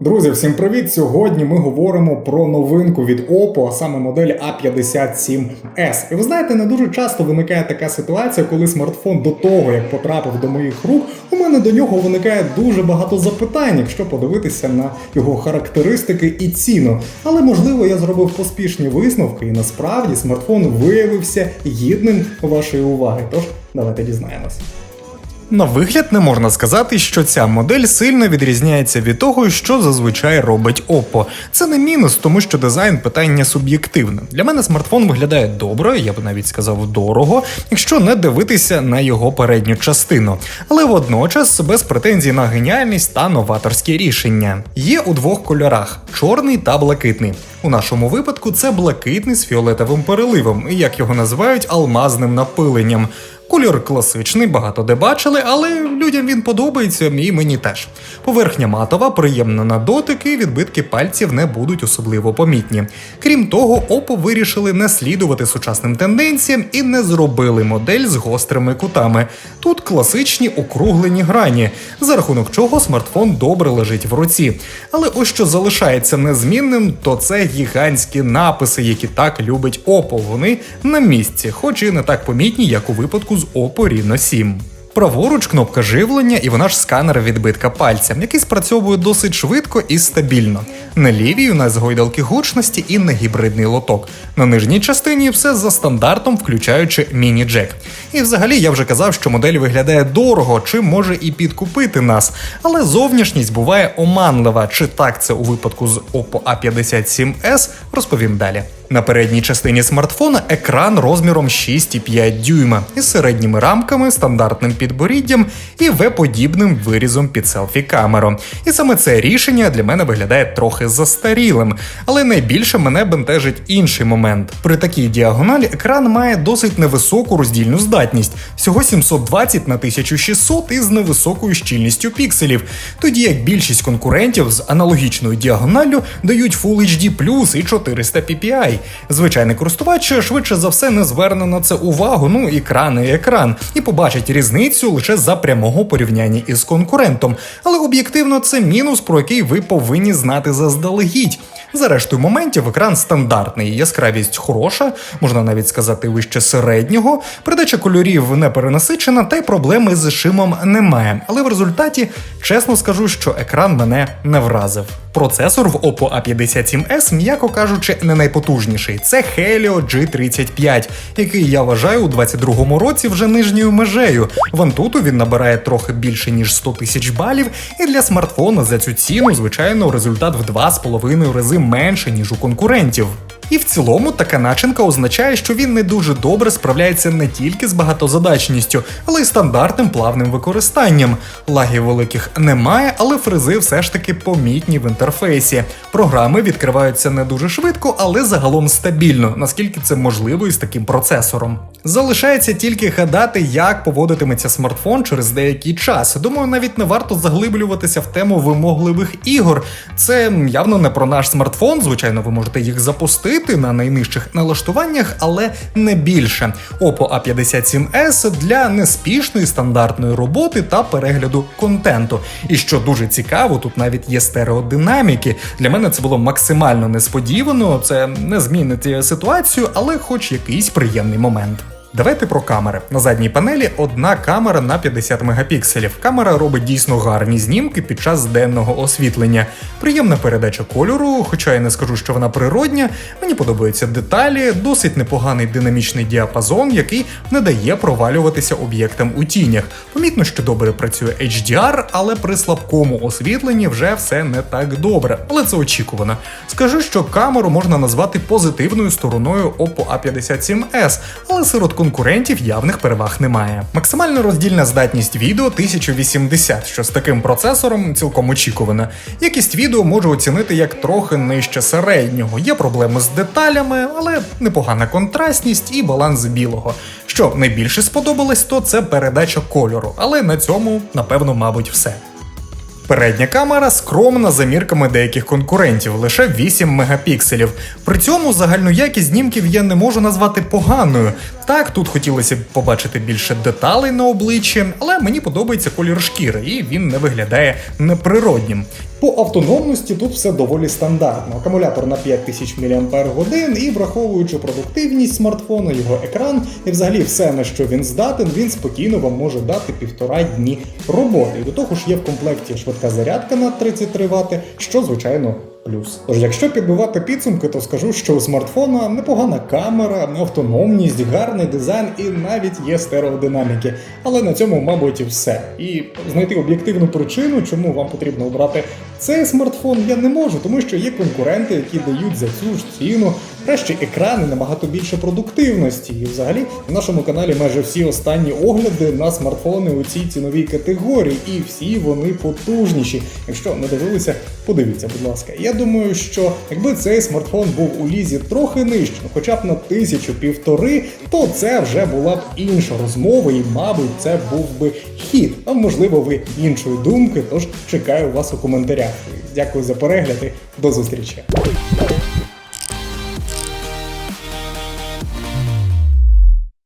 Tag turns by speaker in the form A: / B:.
A: Друзі, всім привіт! Сьогодні ми говоримо про новинку від Oppo, а саме модель A57S. І ви знаєте, не дуже часто виникає така ситуація, коли смартфон до того, як потрапив до моїх рук, у мене до нього виникає дуже багато запитань, якщо подивитися на його характеристики і ціну. Але можливо я зробив поспішні висновки, і насправді смартфон виявився гідним вашої уваги. Тож давайте дізнаємося.
B: На вигляд не можна сказати, що ця модель сильно відрізняється від того, що зазвичай робить Oppo. Це не мінус, тому що дизайн питання суб'єктивне. Для мене смартфон виглядає добре, я б навіть сказав дорого, якщо не дивитися на його передню частину. Але водночас без претензій на геніальність та новаторські рішення. Є у двох кольорах: чорний та блакитний. У нашому випадку це блакитний з фіолетовим переливом, як його називають алмазним напиленням. Кольор класичний, багато де бачили, але людям він подобається, і мені теж. Поверхня матова, приємна на дотик, і відбитки пальців не будуть особливо помітні. Крім того, Oppo вирішили не слідувати сучасним тенденціям і не зробили модель з гострими кутами. Тут класичні округлені грані, за рахунок чого смартфон добре лежить в руці. Але ось що залишається незмінним, то це гігантські написи, які так любить Oppo. Вони на місці, хоч і не так помітні, як у випадку з Oppo Reno 7. Праворуч кнопка живлення і вона ж сканер відбитка пальця, який спрацьовує досить швидко і стабільно. На лівій у нас гойдалки гучності і не гібридний лоток. На нижній частині все за стандартом, включаючи міні-джек. І взагалі я вже казав, що модель виглядає дорого, чи може і підкупити нас. Але зовнішність буває оманлива. Чи так це у випадку з Oppo A57s, розповім далі. На передній частині смартфона екран розміром 6,5 дюйма із середніми рамками, стандартним підборіддям і V-подібним вирізом під селфі камеру. І саме це рішення для мене виглядає трохи застарілим, але найбільше мене бентежить інший момент. При такій діагоналі екран має досить невисоку роздільну здатність, всього 720 на 1600 із невисокою щільністю пікселів, тоді як більшість конкурентів з аналогічною діагоналлю дають Full HD і 400 ppi. Звичайний користувач швидше за все не зверне на це увагу, ну екран і екран, і побачить різницю лише за прямого порівняння із конкурентом. Але об'єктивно це мінус, про який ви повинні знати заздалегідь. За рештою моментів екран стандартний, яскравість хороша, можна навіть сказати вище середнього. Передача кольорів не перенасичена, та й проблеми з шимом немає. Але в результаті чесно скажу, що екран мене не вразив. Процесор в Oppo A57s, м'яко кажучи, не найпотужніший. Це Helio G35, який я вважаю у 22-му році вже нижньою межею. В Antutu він набирає трохи більше ніж 100 тисяч балів, і для смартфона за цю ціну, звичайно, результат в 2,5 рази менше ніж у конкурентів. І в цілому така начинка означає, що він не дуже добре справляється не тільки з багатозадачністю, але й стандартним плавним використанням. Лагів великих немає, але фризи все ж таки помітні в інтерфейсі. Програми відкриваються не дуже швидко, але загалом стабільно, наскільки це можливо із таким процесором. Залишається тільки гадати, як поводитиметься смартфон через деякий час. Думаю, навіть не варто заглиблюватися в тему вимогливих ігор. Це явно не про наш смартфон. Звичайно, ви можете їх запустити на найнижчих налаштуваннях, але не більше. Oppo A57s для неспішної стандартної роботи та перегляду контенту. І що дуже цікаво, тут навіть є стереодинаміки. Для мене це було максимально несподівано. Це не змінить ситуацію, але хоч якийсь приємний момент. Давайте про камери. На задній панелі одна камера на 50 мегапікселів. Камера робить дійсно гарні знімки під час денного освітлення. Приємна передача кольору, хоча я не скажу, що вона природня. Мені подобаються деталі, досить непоганий динамічний діапазон, який не дає провалюватися об'єктам у тінях. Помітно, що добре працює HDR, але при слабкому освітленні вже все не так добре. Але це очікувано. Скажу, що камеру можна назвати позитивною стороною Oppo A57s, але серед конкурентів явних переваг немає. Максимальна роздільна здатність відео 1080, що з таким процесором цілком очікувано. Якість відео можу оцінити як трохи нижче середнього. Є проблеми з деталями, але непогана контрастність і баланс білого. Що найбільше сподобалось, то це передача кольору, але на цьому, напевно, мабуть, все. Передня камера скромна за мірками деяких конкурентів, лише 8 мегапікселів. При цьому загальну якість знімків я не можу назвати поганою. Так, тут хотілося б побачити більше деталей на обличчі, але мені подобається колір шкіри, і він не виглядає неприроднім.
A: По автономності тут все доволі стандартно. Акумулятор на 5000 мАч і враховуючи продуктивність смартфону, його екран і взагалі все на що він здатен, він спокійно вам може дати півтора дні роботи. До того ж є в комплекті швидка зарядка на 33 Вт, що звичайно. Плюс. Тож, якщо підбивати підсумки, то скажу, що у смартфона непогана камера, автономність, гарний дизайн і навіть є стереодинаміки. Але на цьому, мабуть, і все. І знайти об'єктивну причину, чому вам потрібно обрати цей смартфон, я не можу, тому що є конкуренти, які дають за цю ж ціну кращі екрани, набагато більше продуктивності. І взагалі в нашому каналі майже всі останні огляди на смартфони у цій ціновій категорії, і всі вони потужніші. Якщо не дивилися, подивіться, будь ласка. Я думаю, що якби цей смартфон був у лізі трохи нижче, ну, хоча б на тисячу півтори, то це вже була б інша розмова, і, мабуть, це був би хід. А можливо, ви іншої думки. Тож чекаю вас у коментарях. Дякую за перегляд і до зустрічі.